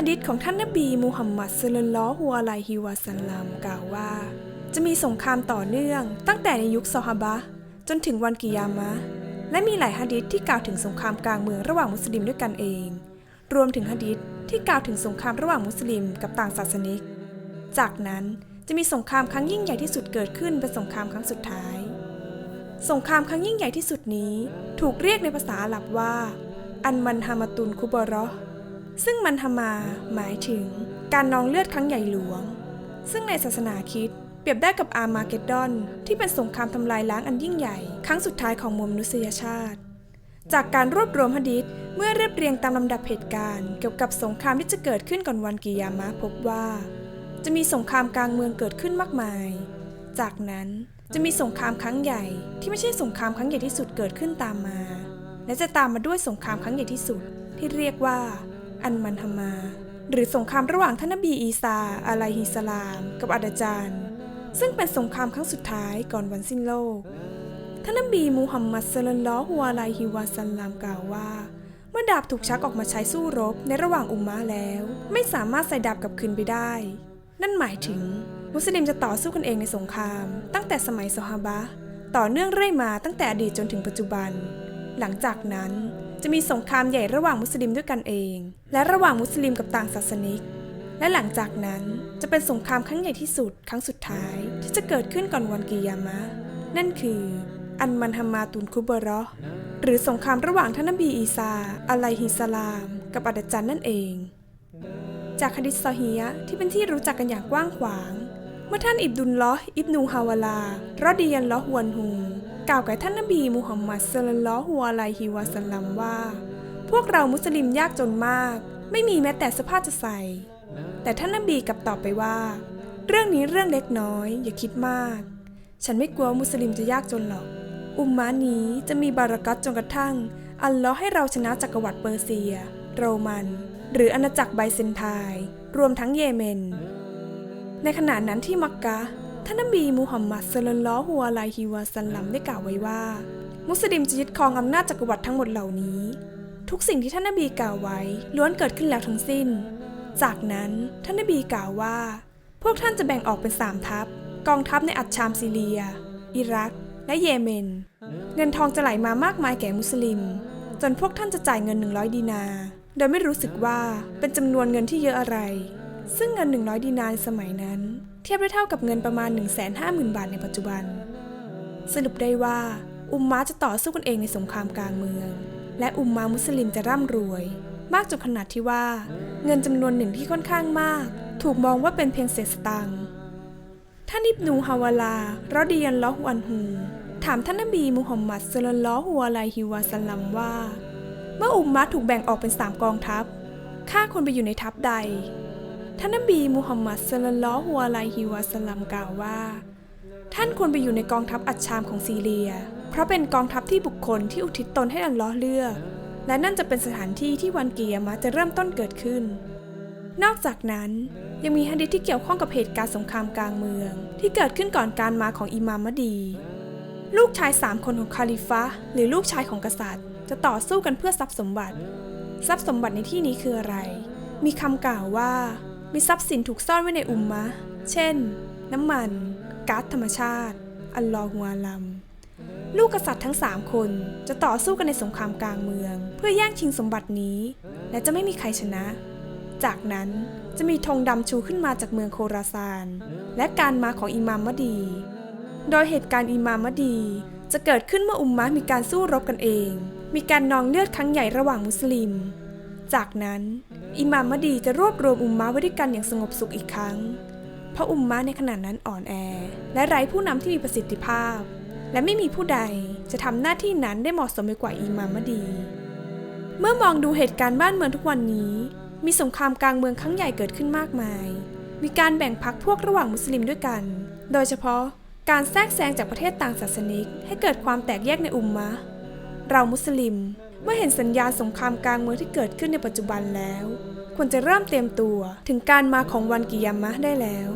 ะดิษของท่านนบีมูฮัมมัดสุลลัลลอฮุอะลัยฮิวะสัลลัมกล่าวว่า จะมีสงครามต่อเนื่อง ตั้งแต่ในยุคซอฮาบะจนถึงวันกิยามะ และมีหลายหะดิษที่กล่าวถึงสงครามกลางเมืองระหว่างมุสลิมด้วยกันเอง รวมถึงหะดิษที่กล่าวถึงสงครามระหว่างมุสลิมกับต่างศาสนิก จากนั้นจะมีสงครามครั้งยิ่งใหญ่ที่สุดเกิดขึ้นเป็นสงครามครั้งสุดท้าย สงครามครั้งยิ่งใหญ่ที่สุดนี้ ถูกเรียกในภาษาอาหรับว่า อันมันฮามาตุนคุบรอ ซึ่งมันฮามาหมายถึงการนองเลือดครั้งใหญ่หลวง ซึ่งในศาสนาคิดเปรียบได้กับอาร์มาเกดดอน ที่เป็นสงครามทำลายล้างอันยิ่งใหญ่ ครั้งสุดท้ายของมวลมนุษยชาติ จากการรวบรวมหะดีษเมื่อเรียบเรียงตามลำดับเหตุการณ์เกี่ยวกับสงครามที่จะเกิดขึ้นก่อนวันกิยามะพบว่า จะมีสงครามกลางเมืองเกิดขึ้นมากมาย จากนั้นจะมีสงครามครั้งใหญ่ ที่ไม่ใช่สงครามครั้งใหญ่ที่สุดเกิดขึ้นตามมา และจะตามมาด้วยสงครามครั้งใหญ่ที่สุดที่เรียกว่า อันมันฮามา หรือสงครามระหว่างท่านนบีอีสาอะลัยฮิสลาม กับอาดาจารย์ ซึ่งเป็นสงครามครั้งสุดท้ายก่อนวันสิ้นโลก ท่านนบีมูฮัมมัดสลลัลลอฮุอะลัยฮิวะสัลลัมกล่าวว่า เมื่อดาบถูกชักออกมาใช้สู้รบในระหว่างอุมมะแล้ว ไม่สามารถใส่ดาบกลับคืนไปได้ นั่นหมายถึง มุสลิมจะต่อสู้กันเองในสงคราม ตั้งแต่สมัยซอฮาบะต่อเนื่องเรื่อยมาตั้งแต่อดีตจนถึงปัจจุบัน หลังจากนั้น จะมีสงครามใหญ่ระหว่างมุสลิมด้วยกันเอง และระหว่างมุสลิมกับต่างศาสนิก และหลังจากนั้นจะเป็นสงครามครั้งใหญ่ที่สุดครั้งสุดท้าย ที่จะเกิดขึ้นก่อนวันกิยามะ นั่นคือ อันมันฮามาตุนคุบรอหรือสงครามระหว่างท่านนบีอีสาอะลัยฮิสลาม กับอาดจันนั่นเอง จากฮะดิษซอฮียะที่เป็นที่รู้จักกันอย่างกว้างขวาง เมื่อท่านอิบดุลลอฮ์อิบนูฮาวาลารอดียันลอฮ์วนฮูกล่าวแกับท่านนบีมุฮัมมัดสลลัลลอฮุอะลัยฮิวะสัลลัมว่า พวกเรามุสลิมยากจนมาก ไม่มีแม้แต่เสื้อผ้าจะใส่ แต่ท่านนบีกลับตอบไปว่า เรื่องนี้เรื่องเล็กน้อย อย่าคิดมาก ฉันไม่กลัวมุสลิมจะยากจนหรอก อุมมะนี้จะมีบารักัตจนกระทั่ง อัลลอฮ์ให้เราชนะจักรวรรดิเปอร์เซีย โรมัน หรืออาณาจักรไบเซนไทน์รวมทั้งเยเมน ในขณะนั้นที่มักกะ ท่านนบีมูฮัมมัดสลลัลลอฮุอะลัยฮิวะสัลลัมได้กล่าวไว้ว่า มุสลิมจะยึดครองอำนาจจักรวรรดิทั้งหมดเหล่านี้ ทุกสิ่งที่ท่านนบีกล่าวไว้ล้วนเกิดขึ้นแล้วทั้งสิ้น จากนั้นท่านนบีกล่าวว่า พวกท่านจะแบ่งออกเป็นสามทัพ กองทัพในอัดชามซีเรีย อิรัก และเยเมน เงินทองจะไหลมามากมายแก่มุสลิม จนพวกท่านจะจ่ายเงิน 100 ดีนา โดยไม่รู้สึกว่าเป็นจำนวนเงินที่เยอะอะไร ซึ่งเงิน 100 ดีนาในสมัยนั้น เทียบได้เท่ากับเงินประมาณ 150,000 บาทในปัจจุบัน สรุปได้ว่า อุมมะจะต่อสู้กันเองในสงครามกลางเมือง และอุมมะมุสลิมจะร่ำรวย มากจนขนาดที่ว่า เงินจำนวนหนึ่งที่ค่อนข้างมาก ถูกมองว่าเป็นเพียงเศษสตังค์ท่านอิบนูฮาวาลารอดียันลอฮุอันฮูถามท่านนบีมุฮัมมัดสุลลัลอฮุอะลัยฮิวะสัลลัมว่า เมื่ออุมมะถูกแบ่งออกเป็นสามกองทัพข้าควรไปอยู่ในทัพใด ท่านนบีมุฮัมมัดสลลัลอฮุอะลัยฮิวะสลัมกล่าวว่า ท่านควรไปอยู่ในกองทัพอัจฉามของซีเรีย เพราะเป็นกองทัพที่บุคคลที่อุทิศตนให้อัลลอฮ์เลือก และนั่นจะเป็นสถานที่ที่วันเกิยามะจะเริ่มต้นเกิดขึ้น นอกจากนั้นยังมีฮะดิษที่เกี่ยวข้องกับเหตุการณ์สงครามกลางเมือง ที่เกิดขึ้นก่อนการมาของอิมามมดี ลูกชายสามคนของคาลิฟะหรือลูกชายของกษัตริย์ จะต่อสู้กันเพื่อทรัพย์สมบัติ ทรัพย์สมบัติในที่นี้คืออะไร มีคำกล่าวว่า มีทรัพย์สินถูกซ่อนไว้ในอุมมะ เช่น น้ำมัน ก๊าซธรรมชาติ อัลลอฮฺอาลัม ลูกกษัตริย์ทั้งสามคนจะต่อสู้กันในสงครามกลางเมือง เพื่อแย่งชิงสมบัตินี้ และจะไม่มีใครชนะ จากนั้นจะมีธงดำชูขึ้นมาจากเมืองโคราซาน และการมาของอิมามมดี โดยเหตุการณ์อิมามมดีจะเกิดขึ้นเมื่ออุมมะมีการสู้รบกันเอง มีการนองเลือดครั้งใหญ่ระหว่างมุสลิม จากนั้น อิหมามมดีจะรวบรวมอุมมะไว้ด้วยกันอย่างสงบสุขอีกครั้ง เพราะอุมมะในขณะนั้นอ่อนแอ และไร้ผู้นำที่มีประสิทธิภาพ และไม่มีผู้ใดจะทำหน้าที่นั้นได้เหมาะสมไปกว่าอิหมามมดี เมื่อมองดูเหตุการณ์บ้านเมืองทุกวันนี้ มีสงครามกลางเมืองครั้งใหญ่เกิดขึ้นมากมาย มีการแบ่งพรรคพวกระหว่างมุสลิมด้วยกัน โดยเฉพาะการแทรกแซงจากประเทศต่างศาสนิกให้เกิดความแตกแยกในอุมมะเรามุสลิม เมื่อเห็นสัญญาณสงครามกลางเมืองที่เกิดขึ้นในปัจจุบันแล้ว ควรจะเริ่มเตรียมตัวถึงการมาของวันกิยามะได้แล้ว